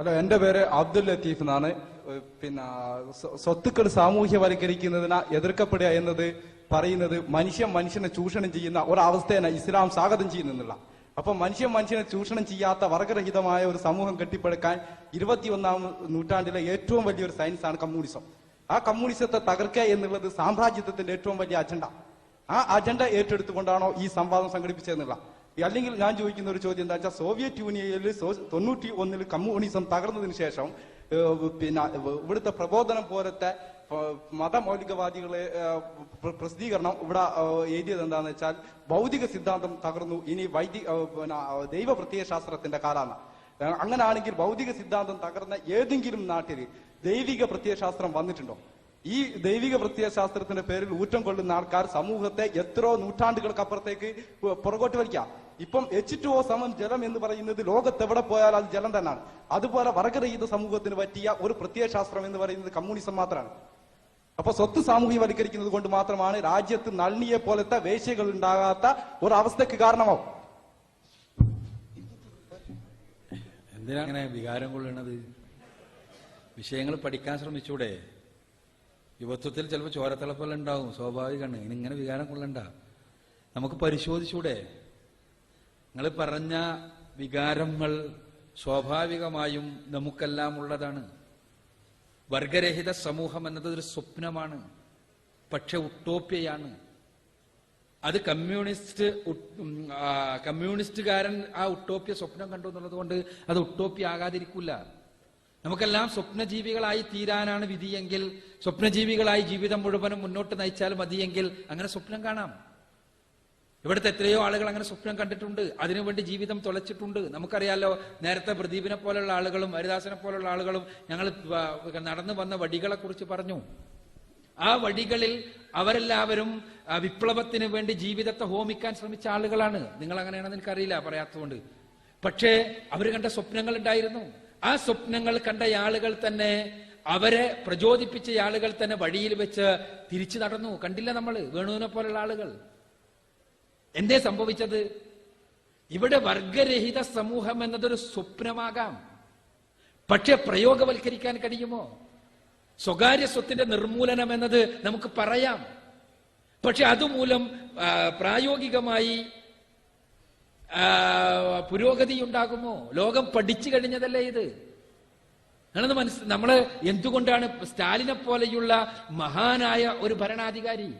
Hello എന്റെ പേര് അബ്ദുൽ ലത്തീഫ് എന്നാണ്. പിന്നെ സ്വ- സ്വത്തുക്കൾ സാമൂഹ്യവൽക്കരിക്കുന്നതിന് എതിർക്കപ്പെടുക എന്നത് പറയുന്നത് മനുഷ്യൻ മനുഷ്യനെ ചൂഷണം ചെയ്യുന്ന ഒരവസ്ഥയാണ് ഇസ്ലാം സ്വാഗതം ചെയ്യുന്നുള്ള അപ്പൊ മനുഷ്യൻ മനുഷ്യനെ ചൂഷണം ചെയ്യാത്ത വർഗരഹിതമായ ഒരു സമൂഹം കെട്ടിപ്പടുക്കാൻ ഇരുപത്തിയൊന്നാം നൂറ്റാണ്ടിലെ ഏറ്റവും വലിയൊരു സയൻസാണ് കമ്മ്യൂണിസം. ആ കമ്മ്യൂണിസത്തെ തകർക്കുക എന്നുള്ളത് സാമ്രാജ്യത്വത്തിന്റെ ഏറ്റവും വലിയ അജണ്ട. ആ അജണ്ട ഏറ്റെടുത്തുകൊണ്ടാണോ ഈ സംവാദം സംഘടിപ്പിച്ചതെന്നുള്ള. അല്ലെങ്കിൽ ഞാൻ ചോദിക്കുന്ന ഒരു ചോദ്യം എന്താ വെച്ചാൽ സോവിയറ്റ് യൂണിയനിൽ തൊണ്ണൂറ്റി ഒന്നിൽ കമ്മ്യൂണിസം തകർന്നതിന് ശേഷം പിന്നെ ഇവിടുത്തെ പ്രബോധനം പോലത്തെ മതമൗലികവാദികളെ പ്രസിദ്ധീകരണം ഇവിടെ എഴുതിയത് എന്താന്ന് വെച്ചാൽ ഭൗതിക സിദ്ധാന്തം തകർന്നു ഇനി വൈദിക ദൈവ പ്രത്യയശാസ്ത്രത്തിന്റെ കാലാണ്. അങ്ങനാണെങ്കിൽ ഭൗതിക സിദ്ധാന്തം തകർന്ന ഏതെങ്കിലും നാട്ടിൽ ദൈവിക പ്രത്യയശാസ്ത്രം വന്നിട്ടുണ്ടോ? ഈ ദൈവിക പ്രത്യയശാസ്ത്രത്തിന്റെ പേരിൽ ഊറ്റം കൊള്ളുന്ന ആൾക്കാർ സമൂഹത്തെ എത്രയോ നൂറ്റാണ്ടുകൾക്കപ്പുറത്തേക്ക് പുറകോട്ട് വലിക്കാം. ഇപ്പം എച്ച് ടു ഒ സമം ജലം എന്ന് പറയുന്നത് ലോകത്ത് എവിടെ പോയാൽ അത് ജലം തന്നെയാണ് അതുപോലെ വർഗരഹിത സമൂഹത്തിന് പറ്റിയ ഒരു പ്രത്യയശാസ്ത്രം എന്ന് പറയുന്നത് കമ്മ്യൂണിസം മാത്രമാണ്. അപ്പൊ സ്വത്ത് സാമൂഹ്യവൽക്കരിക്കുന്നത് കൊണ്ട് മാത്രമാണ് രാജ്യത്ത് നളിനിയെ പോലത്തെ വേശ്യകൾ ഉണ്ടാകാത്ത ഒരു അവസ്ഥക്ക് കാരണമാവും. എന്തിനാ അങ്ങനെ വികാരം കൊള്ളണത് വിഷയങ്ങൾ പഠിക്കാൻ ശ്രമിച്ചൂടെ? യുവത്വത്തിൽ ചിലപ്പോൾ ചോരത്തിളപ്പെല്ലാം ഉണ്ടാവും സ്വാഭാവികമാണ്. ഇനി ഇങ്ങനെ വികാരം കൊള്ളണ്ട. നമുക്ക് പരിശോധിച്ചൂടെ? നിങ്ങൾ പറഞ്ഞ വികാരങ്ങൾ സ്വാഭാവികമായും നമുക്കെല്ലാം ഉള്ളതാണ്. വർഗരഹിത സമൂഹം എന്നത് ഒരു സ്വപ്നമാണ് പക്ഷെ ഉട്ടോപ്യയാണ്. അത് കമ്മ്യൂണിസ്റ്റ് കമ്മ്യൂണിസ്റ്റുകാരൻ ആ ഉട്ടോപ്യ സ്വപ്നം കണ്ടു എന്നുള്ളത് കൊണ്ട് അത് ഉട്ടോപ്യ ആകാതിരിക്കില്ല നമുക്കെല്ലാം സ്വപ്നജീവികളായി തീരാനാണ് വിധിയെങ്കിൽ സ്വപ്നജീവികളായി ജീവിതം മുഴുവനും മുന്നോട്ട് നയിച്ചാൽ മതിയെങ്കിൽ അങ്ങനെ സ്വപ്നം കാണാം. ഇവിടുത്തെ എത്രയോ ആളുകൾ അങ്ങനെ സ്വപ്നം കണ്ടിട്ടുണ്ട്. അതിനുവേണ്ടി ജീവിതം തുളച്ചിട്ടുണ്ട്. നമുക്കറിയാലോ നേരത്തെ പ്രദീപിനെ പോലുള്ള ആളുകളും ഹരിദാസനെ പോലുള്ള ആളുകളും ഞങ്ങൾ നടന്നു വന്ന വടികളെ കുറിച്ച് പറഞ്ഞു. ആ വടികളിൽ അവരെല്ലാവരും വിപ്ലവത്തിന് വേണ്ടി ജീവിതത്തെ ഹോമിക്കാൻ ശ്രമിച്ച ആളുകളാണ്. നിങ്ങൾ അങ്ങനെയാണെന്ന് എനിക്കറിയില്ല പറയാത്തതുകൊണ്ട്. പക്ഷേ അവർ കണ്ട സ്വപ്നങ്ങൾ ഉണ്ടായിരുന്നു. ആ സ്വപ്നങ്ങൾ കണ്ട ആളുകൾ തന്നെ അവരെ പ്രചോദിപ്പിച്ച ആളുകൾ തന്നെ വഴിയിൽ വെച്ച് തിരിച്ചു നടന്നു. കണ്ടില്ല നമ്മൾ വേണുവിനെ പോലുള്ള ആളുകൾ. എന്തേ സംഭവിച്ചത്? ഇവിടെ വർഗരഹിത സമൂഹം എന്നതൊരു സ്വപ്നമാകാം. പക്ഷെ പ്രയോഗവൽക്കരിക്കാൻ കഴിയുമോ? സ്വകാര്യ സ്വത്തിന്റെ നിർമൂലനം എന്നത് നമുക്ക് പറയാം. പക്ഷെ അതുമൂലം പ്രായോഗികമായി പുരോഗതി ഉണ്ടാകുമോ? ലോകം പഠിച്ചു കഴിഞ്ഞതല്ലേ ഇത്? നിങ്ങളത് മനസ്സ് നമ്മൾ എന്തുകൊണ്ടാണ് സ്റ്റാലിനെ പോലെയുള്ള മഹാനായ ഒരു ഭരണാധികാരി?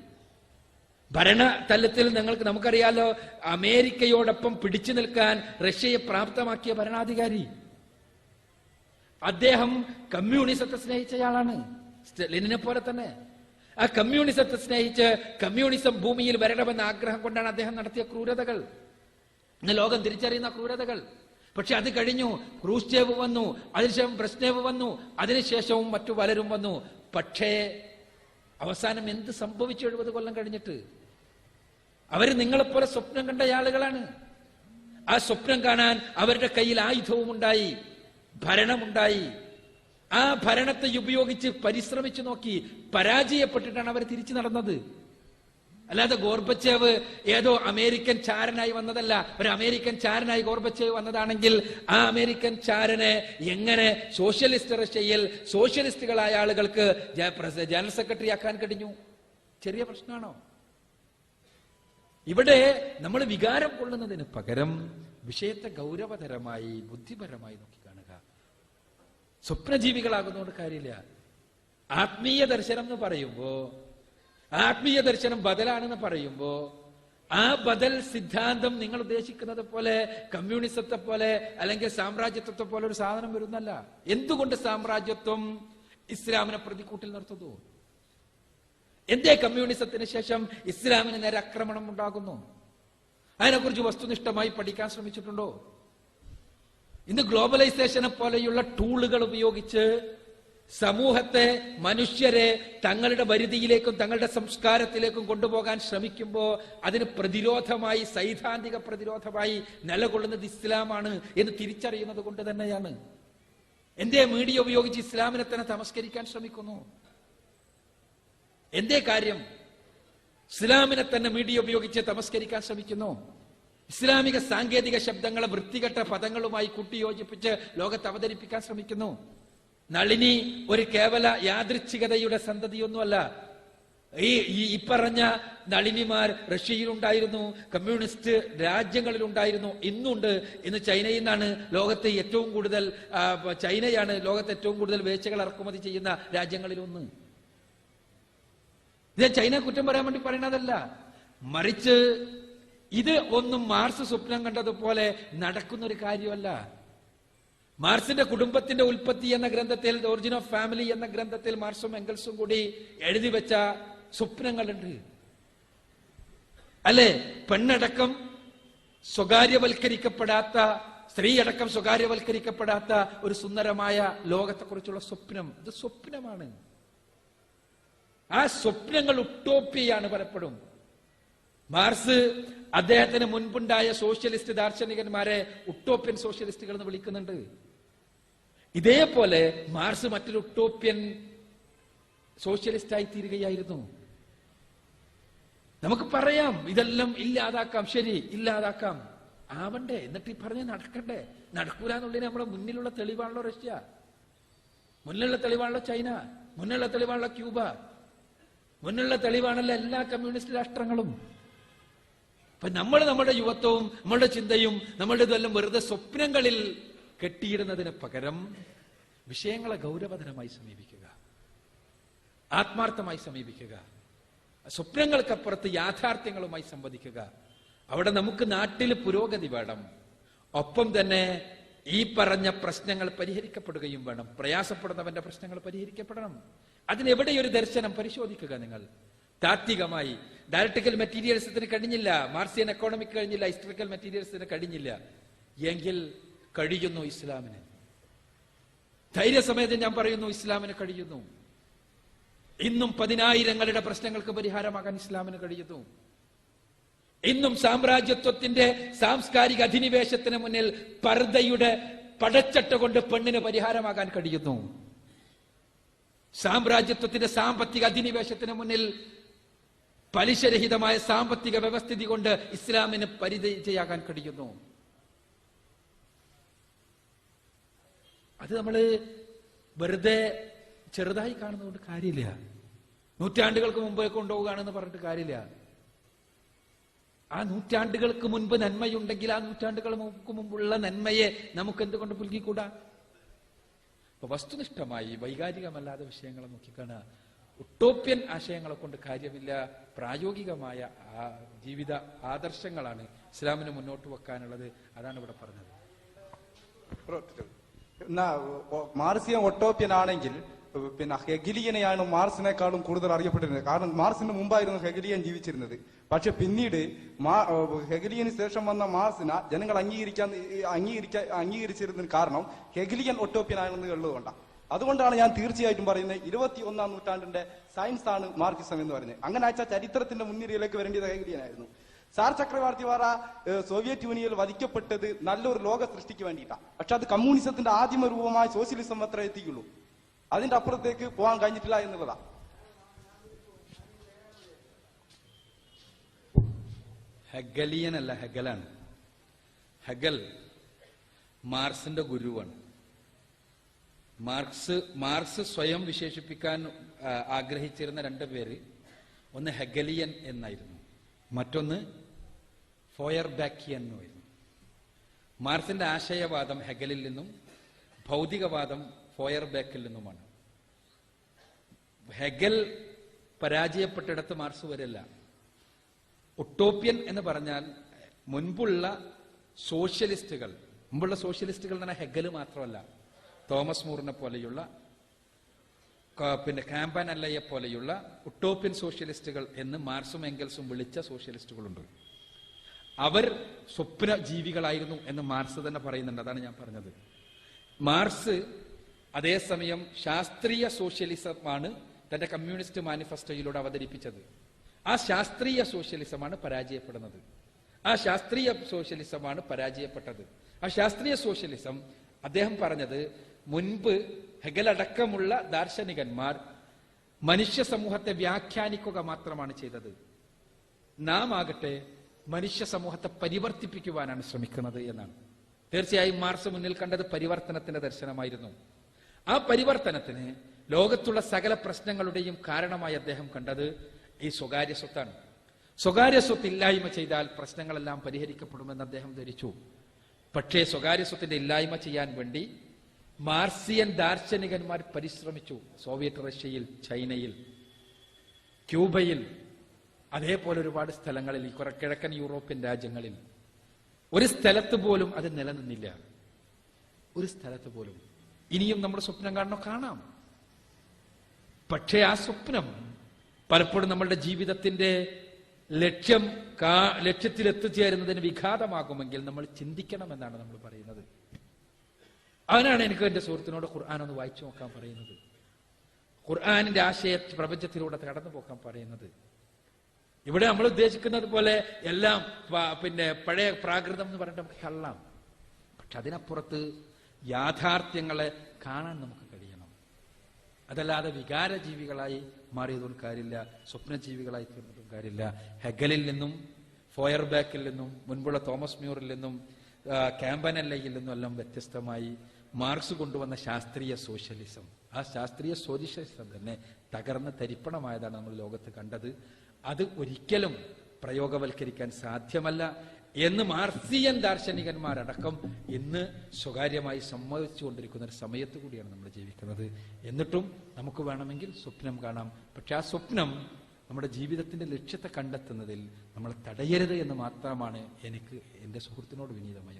ഭരണ തലത്തിൽ നിങ്ങൾക്ക് നമുക്കറിയാലോ അമേരിക്കയോടൊപ്പം പിടിച്ചു നിൽക്കാൻ റഷ്യയെ പ്രാപ്തമാക്കിയ ഭരണാധികാരി. അദ്ദേഹം കമ്മ്യൂണിസത്തെ സ്നേഹിച്ചയാളാണ് ലെനിനെ പോലെ തന്നെ. ആ കമ്മ്യൂണിസത്തെ സ്നേഹിച്ച് കമ്മ്യൂണിസം ഭൂമിയിൽ വരണമെന്ന ആഗ്രഹം കൊണ്ടാണ് അദ്ദേഹം നടത്തിയ ക്രൂരതകൾ. ഇന്ന് ലോകം തിരിച്ചറിയുന്ന ക്രൂരതകൾ. പക്ഷെ അത് കഴിഞ്ഞു. ക്രൂസ്റ്റേവ് വന്നു. അതിനുശേഷം ബ്രസ്നേവ് വന്നു. അതിനുശേഷവും മറ്റു പലരും വന്നു. പക്ഷേ അവസാനം എന്ത് സംഭവിച്ചു എഴുപത് കൊല്ലം കഴിഞ്ഞിട്ട്? അവർ നിങ്ങളെപ്പോലെ സ്വപ്നം കണ്ട ആളുകളാണ്. ആ സ്വപ്നം കാണാൻ അവരുടെ കയ്യിൽ ആയുധവും ഉണ്ടായി. ഭരണമുണ്ടായി. ആ ഭരണത്തെ ഉപയോഗിച്ച് പരിശ്രമിച്ചു നോക്കി പരാജയപ്പെട്ടിട്ടാണ് അവർ തിരിച്ചു നടന്നത്. അല്ലാതെ ഗോർബച്ചേവ് ഏതോ അമേരിക്കൻ ചാരനായി വന്നതല്ല. ഒരു അമേരിക്കൻ ചാരനായി ഗോർബച്ചേവ് വന്നതാണെങ്കിൽ ആ അമേരിക്കൻ ചാരനെ എങ്ങനെ സോഷ്യലിസ്റ്റ് റഷ്യയിൽ സോഷ്യലിസ്റ്റുകളായ ആളുകൾക്ക് ജനറൽ സെക്രട്ടറി ആക്കാൻ കഴിഞ്ഞു? ചെറിയ പ്രശ്നമാണോ? ഇവിടെ നമ്മൾ വികാരം കൊള്ളുന്നതിന് പകരം വിഷയത്തെ ഗൗരവതരമായി ബുദ്ധിപരമായി നോക്കി കാണുക സ്വപ്നജീവികളാകുന്നതുകൊണ്ട് കാര്യമില്ല. ആത്മീയ ദർശനം എന്ന് പറയുമ്പോ ആത്മീയ ദർശനം ബദലാണെന്ന് പറയുമ്പോ ആ ബദൽ സിദ്ധാന്തം നിങ്ങൾ ഉദ്ദേശിക്കുന്നത് പോലെ കമ്മ്യൂണിസത്തെ പോലെ അല്ലെങ്കിൽ സാമ്രാജ്യത്വത്തെ പോലെ ഒരു സാധനം വരുന്നല്ല. എന്തുകൊണ്ട് സാമ്രാജ്യത്വം ഇസ്ലാമിനെ പ്രതിക്കൂട്ടിൽ നിർത്തുന്നു? എന്തേ കമ്മ്യൂണിസത്തിന് ശേഷം ഇസ്ലാമിന് നേരെ ആക്രമണം ഉണ്ടാകുന്നു? അതിനെക്കുറിച്ച് വസ്തുനിഷ്ഠമായി പഠിക്കാൻ ശ്രമിച്ചിട്ടുണ്ടോ? ഇന്ന് ഗ്ലോബലൈസേഷനെ പോലെയുള്ള ടൂളുകൾ ഉപയോഗിച്ച് സമൂഹത്തെ മനുഷ്യരെ തങ്ങളുടെ വരുതിയിലേക്കും തങ്ങളുടെ സംസ്കാരത്തിലേക്കും കൊണ്ടുപോകാൻ ശ്രമിക്കുമ്പോൾ അതിന് പ്രതിരോധമായി സൈദ്ധാന്തിക പ്രതിരോധമായി നിലകൊള്ളുന്നത് ഇസ്ലാമാണ് എന്ന് തിരിച്ചറിയുന്നത് കൊണ്ട് തന്നെയാണ്. എന്തേ മീഡിയ ഉപയോഗിച്ച് ഇസ്ലാമിനെ തന്നെ തമസ്കരിക്കാൻ ശ്രമിക്കുന്നു? എന്തേ കാര്യം? ഇസ്ലാമിനെ തന്നെ മീഡിയ ഉപയോഗിച്ച് തമസ്കരിക്കാൻ ശ്രമിക്കുന്നു? ഇസ്ലാമിക സാങ്കേതിക ശബ്ദങ്ങളെ വൃത്തികെട്ട പദങ്ങളുമായി കൂട്ടിയോജിപ്പിച്ച് ലോകത്ത് അവതരിപ്പിക്കാൻ ശ്രമിക്കുന്നു? നളിനി ഒരു കേവല യാദൃച്ഛികതയുടെ സന്തതിയൊന്നുമല്ല. ഈ ഈ ഇപ്പറഞ്ഞ നളിനിമാർ റഷ്യയിലുണ്ടായിരുന്നു കമ്മ്യൂണിസ്റ്റ് രാജ്യങ്ങളിലുണ്ടായിരുന്നു ഇന്നുണ്ട് ഇന്ന് ചൈനയിൽ നിന്നാണ് ലോകത്തെ ഏറ്റവും കൂടുതൽ ചൈനയാണ് ലോകത്തെ ഏറ്റവും കൂടുതൽ വേച്ചകൾ ഇറക്കുമതി ചെയ്യുന്ന രാജ്യങ്ങളിലൊന്ന്. ഇത് ചൈന കുറ്റം പറയാൻ വേണ്ടി പറയുന്നതല്ല. മറിച്ച് ഇത് ഒന്നും മാർസ് സ്വപ്നം കണ്ടതുപോലെ നടക്കുന്ന ഒരു കാര്യമല്ല. മാർസിന്റെ കുടുംബത്തിന്റെ ഉൽപ്പത്തി എന്ന ഗ്രന്ഥത്തിൽ ദ ഓഫ് ഫാമിലി എന്ന ഗ്രന്ഥത്തിൽ മാർസും എംഗൽസും കൂടി എഴുതി വെച്ച സ്വപ്നങ്ങളുണ്ട്. അല്ലെ? പെണ്ണടക്കം സ്വകാര്യവൽക്കരിക്കപ്പെടാത്ത സ്ത്രീ അടക്കം സ്വകാര്യവൽക്കരിക്കപ്പെടാത്ത ഒരു സുന്ദരമായ ലോകത്തെക്കുറിച്ചുള്ള സ്വപ്നം. ഇത് സ്വപ്നമാണ്. ആ സ്വപ്നങ്ങൾ ഉട്ടോപ്പിയാണ് പലപ്പോഴും. മാർസ് അദ്ദേഹത്തിന് മുൻപുണ്ടായ സോഷ്യലിസ്റ്റ് ദാർശനികന്മാരെ ഉട്ടോപ്യൻ സോഷ്യലിസ്റ്റുകൾ എന്ന് വിളിക്കുന്നുണ്ട്. ഇതേപോലെ മാർസ് മറ്റൊരു സോഷ്യലിസ്റ്റ് സോഷ്യലിസ്റ്റായി തീരുകയായിരുന്നു. നമുക്ക് പറയാം ഇതെല്ലാം ഇല്ലാതാക്കാം ശരി ഇല്ലാതാക്കാം. ആവണ്ടേ എന്നിട്ട് ഈ പറഞ്ഞ് നടക്കണ്ടേ? നടക്കൂല എന്നുള്ളതിന് നമ്മുടെ മുന്നിലുള്ള തെളിവാണല്ലോ റഷ്യ. മുന്നിലുള്ള തെളിവാണല്ലോ ചൈന. മുന്നിലുള്ള തെളിവാണല്ലോ ക്യൂബ. മുന്നിലുള്ള തെളിവാണല്ലോ എല്ലാ കമ്മ്യൂണിസ്റ്റ് രാഷ്ട്രങ്ങളും. അപ്പൊ നമ്മൾ നമ്മുടെ യുവത്വവും നമ്മളുടെ ചിന്തയും നമ്മളുടെ ഇതെല്ലാം വെറുതെ സ്വപ്നങ്ങളിൽ കെട്ടിയിടുന്നതിന് പകരം വിഷയങ്ങളെ ഗൗരവതരമായി സമീപിക്കുക. ആത്മാർത്ഥമായി സമീപിക്കുക. സ്വപ്നങ്ങൾക്കപ്പുറത്ത് യാഥാർത്ഥ്യങ്ങളുമായി സംവദിക്കുക. അവിടെ നമുക്ക് നാട്ടിൽ പുരോഗതി വേണം. ഒപ്പം തന്നെ ഈ പറഞ്ഞ പ്രശ്നങ്ങൾ പരിഹരിക്കപ്പെടുകയും വേണം. പ്രയാസപ്പെടുന്നവന്റെ പ്രശ്നങ്ങൾ പരിഹരിക്കപ്പെടണം. അതിനെവിടെ ഒരു ദർശനം പരിശോധിക്കുക നിങ്ങൾ. താത്വികമായി. ഡയറക്ടിക്കൽ മെറ്റീരിയൽസിന് കഴിഞ്ഞില്ല. മാർസിയൻ എക്കോണമിക് കഴിഞ്ഞില്ല. ഹിസ്റ്ററിക്കൽ മെറ്റീരിയൽസിന് കഴിഞ്ഞില്ല. എങ്കിൽ കഴിയുന്നു ഇസ്ലാമിന്. ധൈര്യസമേതം ഞാൻ പറയുന്നു ഇസ്ലാമിന് കഴിയുന്നു. ഇന്നും പതിനായിരങ്ങളുടെ പ്രശ്നങ്ങൾക്ക് പരിഹാരമാകാൻ ഇസ്ലാമിന് കഴിയുന്നു. ഇന്നും സാമ്രാജ്യത്വത്തിന്റെ സാംസ്കാരിക അധിനിവേശത്തിന് മുന്നിൽ പർദ്ദയുടെ പടച്ചട്ട കൊണ്ട് പെണ്ണിന് പരിഹാരമാകാൻ കഴിയുന്നു. സാമ്രാജ്യത്വത്തിന്റെ സാമ്പത്തിക അധിനിവേശത്തിന് മുന്നിൽ പലിശരഹിതമായ സാമ്പത്തിക വ്യവസ്ഥിതി കൊണ്ട് ഇസ്ലാമിന് പരിചയാകാൻ കഴിയുന്നു. അത് നമ്മൾ വെറുതെ ചെറുതായി കാണുന്നതുകൊണ്ട് കാര്യമില്ല. നൂറ്റാണ്ടുകൾക്ക് മുമ്പേ കൊണ്ടുപോവുകയാണെന്ന് പറഞ്ഞിട്ട് കാര്യമില്ല. ആ നൂറ്റാണ്ടുകൾക്ക് മുൻപ് നന്മയുണ്ടെങ്കിൽ ആ നൂറ്റാണ്ടുകൾക്ക് മുമ്പുള്ള നന്മയെ നമുക്ക് എന്തുകൊണ്ട് പുൽകിക്കൂടാ? അപ്പൊ വസ്തുനിഷ്ഠമായി വൈകാരികമല്ലാത്ത വിഷയങ്ങളെ നോക്കിക്കാണുക. ഉട്ടോപ്യൻ ആശയങ്ങളെ കൊണ്ട് കാര്യമില്ല. പ്രായോഗികമായ ആ ജീവിത ആദർശങ്ങളാണ് ഇസ്ലാമിന് മുന്നോട്ട് വെക്കാനുള്ളത്. അതാണ് ഇവിടെ പറഞ്ഞത്. എന്നാ ഒ- മാർസിയൻ ഒട്ടോപ്യൻ ആണെങ്കിൽ പിന്നെ ഹെഗിലിയനെയാണ് മാർസിനേക്കാളും കൂടുതൽ അറിയപ്പെട്ടിരുന്നത്. കാരണം മാർസിന് മുമ്പായിരുന്നു ഹെഗിലിയൻ ജീവിച്ചിരുന്നത്. പക്ഷെ പിന്നീട് ഹെഗലിയന് ശേഷം വന്ന മാർസിന ജനങ്ങൾ അംഗീകരിക്കാൻ അംഗീകരിക്കാൻ അംഗീകരിച്ചിരുന്നതിന് കാരണം ഹെഗിലിയൻ ഒട്ടോപ്യൻ ആണെന്ന് ഉള്ളതുകൊണ്ടാണ് അതുകൊണ്ടാണ് ഞാൻ തീർച്ചയായിട്ടും പറയുന്നത് ഇരുപത്തി ഒന്നാം നൂറ്റാണ്ടിന്റെ സയൻസ് ആണ് മാർക്സിസം എന്ന് പറയുന്നത്. അങ്ങനെ വെച്ചാൽ ചരിത്രത്തിന്റെ മുൻനിരയിലേക്ക് വരേണ്ടത് ഹെഗലിയനായിരുന്നു. സാർ ചക്രവർത്തി വാറ സോവിയറ്റ് യൂണിയനിൽ വധിക്കപ്പെട്ടത് നല്ലൊരു ലോക സൃഷ്ടിക്ക് വേണ്ടിയിട്ടാണ്. പക്ഷെ അത് കമ്മ്യൂണിസത്തിന്റെ ആദിമ രൂപമായ സോഷ്യലിസം മാത്രമേ എത്തിക്കുള്ളൂ അതിന്റെ അപ്പുറത്തേക്ക് പോകാൻ കഴിഞ്ഞിട്ടില്ല എന്നുള്ളതാ. ഹെഗലിയൻ അല്ല ഹെഗലാണ്. ഹെഗൽ മാർക്സിന്റെ ഗുരുവാണ്. മാർക്സ് മാർക്സ് സ്വയം വിശേഷിപ്പിക്കാൻ ആഗ്രഹിച്ചിരുന്ന രണ്ട് പേര് ഒന്ന് ഹെഗലിയൻ എന്നായിരുന്നു. മറ്റൊന്ന് ഫോയർ ബാക്കിയൻ എന്നുമായിരുന്നു മാർസിന്റെ ആശയവാദം ഹെഗലിൽ നിന്നും ഭൗതികവാദം ഫോയർ ബാക്കിൽ നിന്നുമാണ്. ഹെഗൽ പരാജയപ്പെട്ടിടത്ത് മാർസ് വരില്ല. ഒട്ടോപ്യൻ എന്ന് പറഞ്ഞാൽ മുൻപുള്ള സോഷ്യലിസ്റ്റുകൾ. മുമ്പുള്ള സോഷ്യലിസ്റ്റുകൾ പറഞ്ഞാൽ ഹെഗൽ മാത്രമല്ല. തോമസ് മൂറിനെ പോലെയുള്ള പിന്നെ ക്യാമ്പൻ അല്ലയെ പോലെയുള്ള ഉട്ടോപ്യൻ സോഷ്യലിസ്റ്റുകൾ എന്ന് മാർസും എംഗൽസും വിളിച്ച സോഷ്യലിസ്റ്റുകളുണ്ട്. അവർ സ്വപ്ന ജീവികളായിരുന്നു എന്ന് മാർസ് തന്നെ പറയുന്നുണ്ട്. അതാണ് ഞാൻ പറഞ്ഞത്. മാർസ് അതേസമയം ശാസ്ത്രീയ സോഷ്യലിസമാണ് തന്റെ കമ്മ്യൂണിസ്റ്റ് മാനിഫെസ്റ്റോയിലൂടെ അവതരിപ്പിച്ചത്. ആ ശാസ്ത്രീയ സോഷ്യലിസമാണ് പരാജയപ്പെടുന്നത്. ആ ശാസ്ത്രീയ സോഷ്യലിസമാണ് പരാജയപ്പെട്ടത്. ആ ശാസ്ത്രീയ സോഷ്യലിസം അദ്ദേഹം പറഞ്ഞത് മുൻപ് ഹെഗലടക്കമുള്ള ദാർശനികന്മാർ മനുഷ്യ സമൂഹത്തെ വ്യാഖ്യാനിക്കുക മാത്രമാണ് ചെയ്തത്. നാം ആകട്ടെ മനുഷ്യ സമൂഹത്തെ പരിവർത്തിപ്പിക്കുവാനാണ് ശ്രമിക്കുന്നത് എന്നാണ്. തീർച്ചയായും മാർസ് മുന്നിൽ കണ്ടത് പരിവർത്തനത്തിന്റെ ദർശനമായിരുന്നു. ആ പരിവർത്തനത്തിന് ലോകത്തുള്ള സകല പ്രശ്നങ്ങളുടെയും കാരണമായി അദ്ദേഹം കണ്ടത് ഈ സ്വകാര്യ സ്വത്താണ്. സ്വകാര്യ സ്വത്ത് ഇല്ലായ്മ ചെയ്താൽ പ്രശ്നങ്ങളെല്ലാം പരിഹരിക്കപ്പെടുമെന്ന് അദ്ദേഹം ധരിച്ചു. പക്ഷേ സ്വകാര്യ സ്വത്തിന്റെ ഇല്ലായ്മ ചെയ്യാൻ വേണ്ടി മാർസിയൻ ദാർശനികന്മാർ പരിശ്രമിച്ചു. സോവിയറ്റ് റഷ്യയിൽ ചൈനയിൽ ക്യൂബയിൽ. അതേപോലെ ഒരുപാട് സ്ഥലങ്ങളിൽ ഈ കുറെ കിഴക്കൻ യൂറോപ്യൻ രാജ്യങ്ങളിൽ. ഒരു സ്ഥലത്ത് പോലും അത് നിലനിന്നില്ല. ഒരു സ്ഥലത്ത് പോലും. ഇനിയും നമ്മുടെ സ്വപ്നം കാണണോ കാണാം. പക്ഷേ ആ സ്വപ്നം പലപ്പോഴും നമ്മളുടെ ജീവിതത്തിന്റെ ലക്ഷ്യം ലക്ഷ്യത്തിൽ എത്തിച്ചേരുന്നതിന് വിഘാതമാകുമെങ്കിൽ നമ്മൾ ചിന്തിക്കണമെന്നാണ് നമ്മൾ പറയുന്നത്. അതിനാണ് എനിക്ക് എന്റെ സുഹൃത്തിനോട് ഖുർആൻ ഒന്ന് വായിച്ചു നോക്കാൻ പറയുന്നത്. ഖുർആാനിന്റെ ആശയ പ്രപഞ്ചത്തിലൂടെ കടന്നു പോക്കാൻ പറയുന്നത്. ഇവിടെ നമ്മൾ ഉദ്ദേശിക്കുന്നത് പോലെ എല്ലാം പിന്നെ പഴയ പ്രാകൃതം എന്ന് പറഞ്ഞിട്ട് നമുക്ക് കള്ളാം. പക്ഷെ അതിനപ്പുറത്ത് യാഥാർത്ഥ്യങ്ങളെ കാണാൻ നമുക്ക് കഴിയണം. അതല്ലാതെ വികാര ജീവികളായി മാറിയതും കാര്യമില്ല സ്വപ്നജീവികളായി തീർന്നതും കാര്യമില്ല. ഹെഗലിൽ നിന്നും ഫോയർബാക്കിൽ നിന്നും മുൻപുള്ള തോമസ് മ്യൂറിൽ നിന്നും ക്യാമ്പനല്ലയിൽ നിന്നും എല്ലാം വ്യത്യസ്തമായി മാർക്സ് കൊണ്ടുവന്ന ശാസ്ത്രീയ സോഷ്യലിസം. ആ ശാസ്ത്രീയ സോഷ്യലിസം തന്നെ തകർന്ന് തരിപ്പണമായതാണ് നമ്മൾ ലോകത്ത് കണ്ടത്. അത് ഒരിക്കലും പ്രയോഗവൽക്കരിക്കാൻ സാധ്യമല്ല എന്ന് മാർസിയൻ ദാർശനികന്മാരടക്കം ഇന്ന് സ്വകാര്യമായി സമ്മതിച്ചുകൊണ്ടിരിക്കുന്ന ഒരു സമയത്ത് കൂടിയാണ് നമ്മൾ ജീവിക്കുന്നത്. എന്നിട്ടും നമുക്ക് വേണമെങ്കിൽ സ്വപ്നം കാണാം. പക്ഷെ ആ സ്വപ്നം നമ്മുടെ ജീവിതത്തിന്റെ ലക്ഷ്യത്തെ കണ്ടെത്തുന്നതിൽ നമ്മൾ തടയരുത് എന്ന് മാത്രമാണ് എനിക്ക് എന്റെ സുഹൃത്തിനോട് വിനീതമായി